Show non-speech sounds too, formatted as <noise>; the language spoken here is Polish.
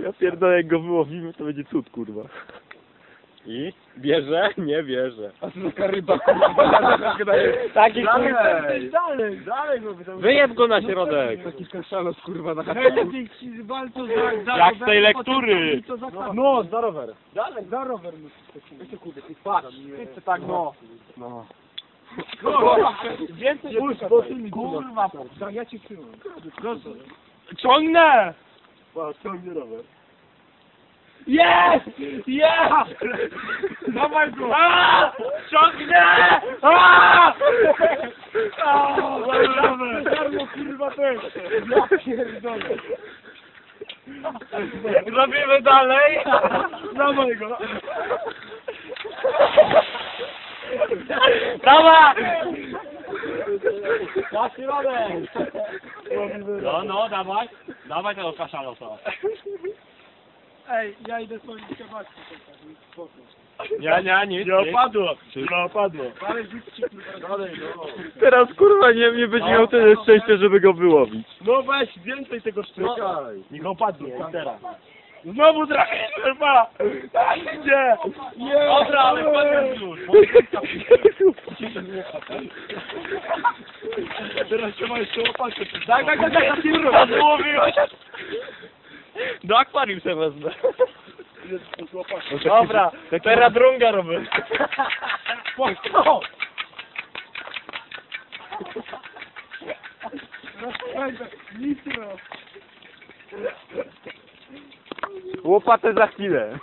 Ja pierdolę, jak go wyłowimy, to będzie cud, kurwa. I? Bierze? Nie bierze. A co taka ryba, kurwa, <laughs> Taki Dalej. Dalej, dalej, no. Wyjeb go na środek. Taki kaszanos, kurwa, na za, za Jak z tej lektury. no. No, za rower. Dalej, za rower musisz Weźcie kurde, ty patrz, ty tak, no. No. Kurwa, Więcej tak. Kurwa, Tak, ja ci trzymam. Ciągnę! Ciągnie rower. Jest! Jest! Dawaj go! A! Ciągnę! A! Rower! Darmo, kurwa, też. Ja pierdolę. Robimy dalej! Dawaj go. Dawaj! Na środek. No, no, dawaj. Dawaj tego kaszalosa. Ej, ja idę swoim. Spoko. Nie, nie, nic. Nie opadło. Nie opadło. Ale rzućcie kurwa. Dalej, no. Teraz kurwa nie, nie będzie miał tyle szczęścia, żeby go wyłowić. No weź więcej tego szczeka. Niech opadnie, i teraz. Znowu trafiłem, pa! Tak, idzie! Nie! Dobra, ale koniec już. Teraz trzeba jeszcze łopatkę. Tak, tak, tak, tak, tak, złowiłeś. Do akwarium się wezmę. Dobra, teraz drunga robię. Nitro. Łopatę za chwilę.